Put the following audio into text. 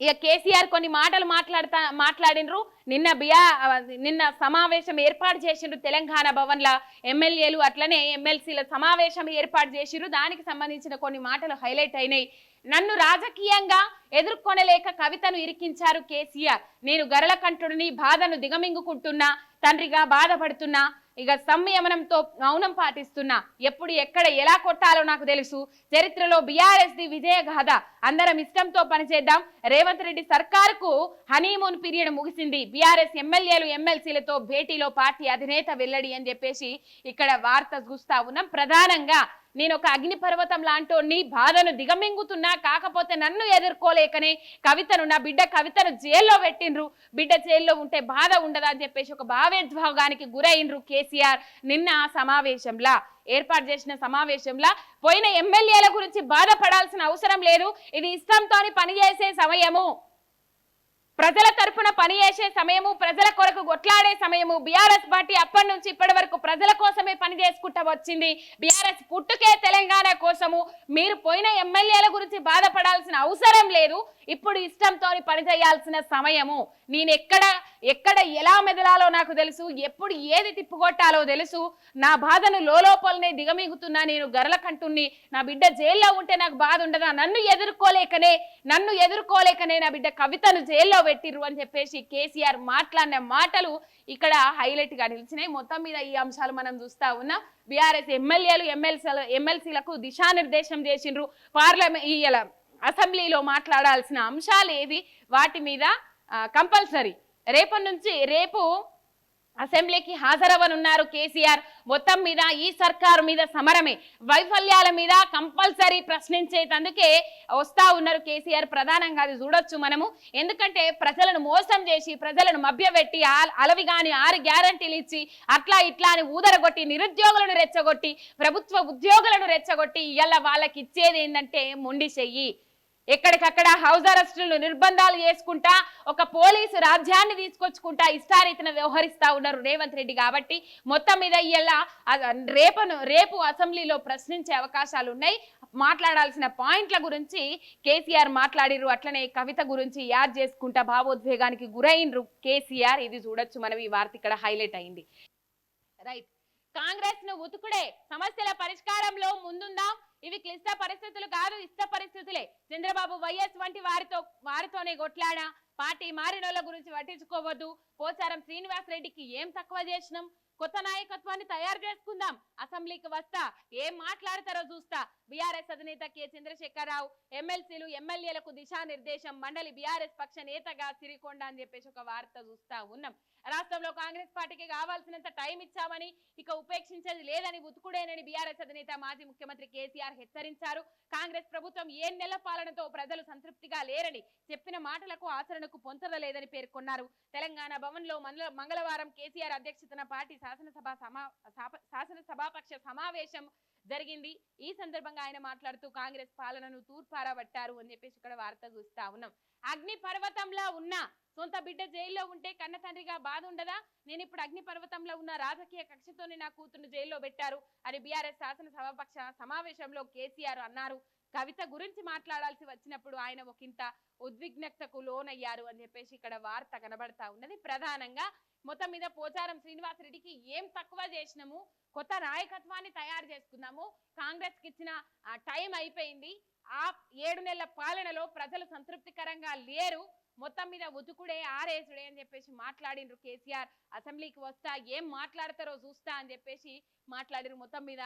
ఇక కేసీఆర్ కొన్ని మాటలు మాట్లాడతా మాట్లాడినరు. నిన్న బియా నిన్న సమావేశం ఏర్పాటు చేసిండ్రు తెలంగాణ భవన్ల ఎమ్మెల్యేలు. అట్లనే ఎమ్మెల్సీల సమావేశం ఏర్పాటు చేసిండ్రు. దానికి సంబంధించిన కొన్ని మాటలు హైలైట్ అయినాయి. నన్ను రాజకీయంగా ఎదుర్కొనలేక కవితను ఇరికించారు కేసీఆర్. నేను గరళకంఠుడిని బాధను దిగమింగుకుంటున్నా తండ్రిగా బాధపడుతున్నా ఇక సంయమనంతో మౌనం పాటిస్తున్నా ఎప్పుడు ఎక్కడ ఎలా కొట్టాలో నాకు తెలుసు. చరిత్రలో బీఆర్ఎస్ ది విజయ గాథ. అందరం ఇష్టంతో పనిచేద్దాం. రేవంత్ రెడ్డి సర్కారుకు హనీమూన్ పీరియడ్ ముగిసింది. బీఆర్ఎస్ ఎమ్మెల్యేలు ఎమ్మెల్సీలతో భేటీలో పార్టీ అధినేత వెల్లడి అని చెప్పేసి ఇక్కడ వార్త చూస్తా ఉన్నాం. ప్రధానంగా నేను ఒక అగ్నిపర్వతం లాంటోని బాధను దిగమింగుతున్నా కాకపోతే నన్ను ఎదుర్కోలేకనే కవితను నా బిడ్డ కవితను జైల్లో పెట్టిండ్రు. బిడ్డ జైల్లో ఉంటే బాధ ఉండదా అని చెప్పేసి ఒక భావేద్భావానికి గురైండ్రు కేసీఆర్ నిన్న ఆ సమావేశంలా. ఏర్పాటు చేసిన సమావేశంలో. పోయిన ఎమ్మెల్యేల గురించి బాధపడాల్సిన అవసరం లేదు. ఇది ఇష్టంతో పనిచేసే సమయము. ప్రజల తరఫున పనిచేసే సమయము ప్రజల కొరకు కొట్లాడే సమయము బీఆర్ఎస్ పార్టీ అప్పటి నుంచి ఇప్పటి వరకు ప్రజల కోసమే పని చేసుకుంటా వచ్చింది. బీఆర్ఎస్ పుట్టుకే తెలంగాణ కోసము మీరు పోయిన ఎమ్మెల్యేల గురించి బాధపడాల్సిన అవసరం లేదు. ఇప్పుడు ఇష్టంతో పని చేయాల్సిన సమయము. నేను ఎక్కడ ఎక్కడ ఎలా మెదలాలో నాకు తెలుసు ఎప్పుడు ఏది తిప్పుకొట్టాలో తెలుసు. నా బాధను లోపలనే దిగమిగుతున్నా నేను గరల కంటుని నా బిడ్డ జైల్లో ఉంటే నాకు బాధ ఉండదా? నన్ను ఎదుర్కోలేకనే నన్ను ఎదుర్కోలేకనే నా బిడ్డ కవితను జైల్లో పెట్టిర్రు అని చెప్పేసి కేసీఆర్ మాట్లాడిన మాటలు ఇక్కడ హైలైట్గా నిలిచినాయి. మొత్తం మీద ఈ అంశాలు మనం చూస్తా ఉన్నాం బీఆర్ఎస్ ఎమ్మెల్యేలు ఎమ్మెల్సీల ఎమ్మెల్సీలకు దిశానిర్దేశం చేసిండ్రు. పార్లమెంట్ ఈ అసెంబ్లీలో మాట్లాడాల్సిన అంశాలు ఏవి? వాటి మీద కంపల్సరీ. రేపటి నుంచి రేపు అసెంబ్లీకి హాజరవ్వనున్నారు కేసీఆర్. మొత్తం మీద ఈ సర్కారు మీద సమరమే. వైఫల్యాల మీద కంపల్సరీ ప్రశ్నించేటందుకే వస్తా ఉన్నారు కేసీఆర్. ప్రధానంగా అది చూడొచ్చు మనము. ఎందుకంటే ప్రజలను మోసం చేసి ప్రజలను మభ్యపెట్టి ఆ- అలవిగాని ఆరు గ్యారంటీలు ఇచ్చి అట్లా ఇట్లా అని ఊదరగొట్టి నిరుద్యోగులను రెచ్చగొట్టి ప్రభుత్వ ఉద్యోగులను రెచ్చగొట్టి ఇవాళ వాళ్ళకి ఇచ్చేది ఏంటంటే మొండి చెయ్యి. ఎక్కడికక్కడ హౌస్ అరెస్టులు నిర్బంధాలు చేసుకుంటా ఒక పోలీసు రాజ్యాన్ని తీసుకొచ్చుకుంటా ఇష్టారీతిన వ్యవహరిస్తా ఉన్నారు రేవంత్ రెడ్డి కాబట్టి మొత్తం మీద ఇలా రేపను రేపు అసెంబ్లీలో ప్రశ్నించే అవకాశాలు ఉన్నాయి. మాట్లాడాల్సిన పాయింట్ల గురించి కేసీఆర్ మాట్లాడిరు అట్లనే కవిత గురించి యాద్ చేసుకుంటా భావోద్వేగానికి గురైనరు కేసీఆర్. ఇది చూడొచ్చు మనం ఈ వార్త ఇక్కడ హైలైట్ అయింది. రైట్. కాంగ్రెస్ను ఉతుకుడే సమస్యల పరిష్కారంలో ముందుందాం? ఇవి క్లిష్ట పరిస్థితులు కాదు ఇష్ట పరిస్థితులే. చంద్రబాబు వైఎస్ వంటి వారితో వారితోనే కొట్లాడా? పార్టీ మారినోళ్ళ గురించి పట్టించుకోవద్దు. పోచారం శ్రీనివాస్ రెడ్డికి ఏం తక్కువ చేసినాం? కొత్త నాయకత్వాన్ని తయారు చేసుకుందాం. అసెంబ్లీకి వస్తా. ఏం మాట్లాడతారో చూస్తా. బీఆర్ఎస్ అధినేత కె. చంద్రశేఖరరావు ఎమ్మెల్సీలు ఎమ్మెల్యేలకు దిశానిర్దేశం మండలి బీఆర్ఎస్ పక్ష నేతగా సిరికొండ అని చెప్పేసి ఒక వార్త చూస్తా ఉన్నాం. రాష్ట్రంలో కాంగ్రెస్ పార్టీకి కావాల్సినంత టైం ఇచ్చామని ఇక ఉపేక్షించేది లేదని ఉతుకుడేనని బీఆర్ఎస్ అధినేత మాజీ ముఖ్యమంత్రి కేసీఆర్ హెచ్చరించారు. కాంగ్రెస్ ప్రభుత్వం ఏ నెల పాలనతో ప్రజలు సంతృప్తిగా లేరని చెప్పిన మాటలకు ఆచరణకు పొంతరలేదని పేర్కొన్నారు. తెలంగాణ భవన్లో మంగళవారం కేసీఆర్ అధ్యక్షతన పార్టీ శాసనసభ సమా శాసనసభాపక్ష సమావేశం జరిగింది. ఈ సందర్భంగా ఆయన మాట్లాడుతూ కాంగ్రెస్ పాలనను తూర్పారబట్టారు అని చెప్పేసి ఇక్కడ వార్త చూస్తా ఉన్నాం. అగ్ని పర్వతంలో ఉన్న సొంత బిడ్డ జైల్లో ఉంటే కన్న తండ్రిగా బాధ ఉండదా? నేను ఇప్పుడు అగ్ని పర్వతంలో ఉన్న రాజకీయ కక్షతోనే నా కూతురు జైల్లో పెట్టారు అని బీఆర్ఎస్ శాసనసభాపక్ష సమావేశంలో కేసీఆర్ అన్నారు. కవిత గురించి మాట్లాడాల్సి వచ్చినప్పుడు ఆయన ఒకంత ఉద్విగ్నతకు లోనయ్యారు అని చెప్పేసి ఇక్కడ వార్త కనబడతా ఉన్నది. ప్రధానంగా మొత్తం మీద పోచారం శ్రీనివాసరెడ్డికి ఏం తక్కువ చేసినాము? కొత్త నాయకత్వాన్ని తయారు చేసుకున్నాము. కాంగ్రెస్కి ఇచ్చిన ఆ, టైం అయిపోయింది. ఆ ఏడు నెలల పాలనలో ప్రజలు సంతృప్తికరంగా లేరు. మొత్తం మీద ఉతుకుడే ఆరేసుడే అని చెప్పేసి మాట్లాడిండ్రు కేసీఆర్. అసెంబ్లీకి వస్తా ఏం మాట్లాడతారో చూస్తా అని చెప్పేసి మాట్లాడిరు మొత్తం మీద.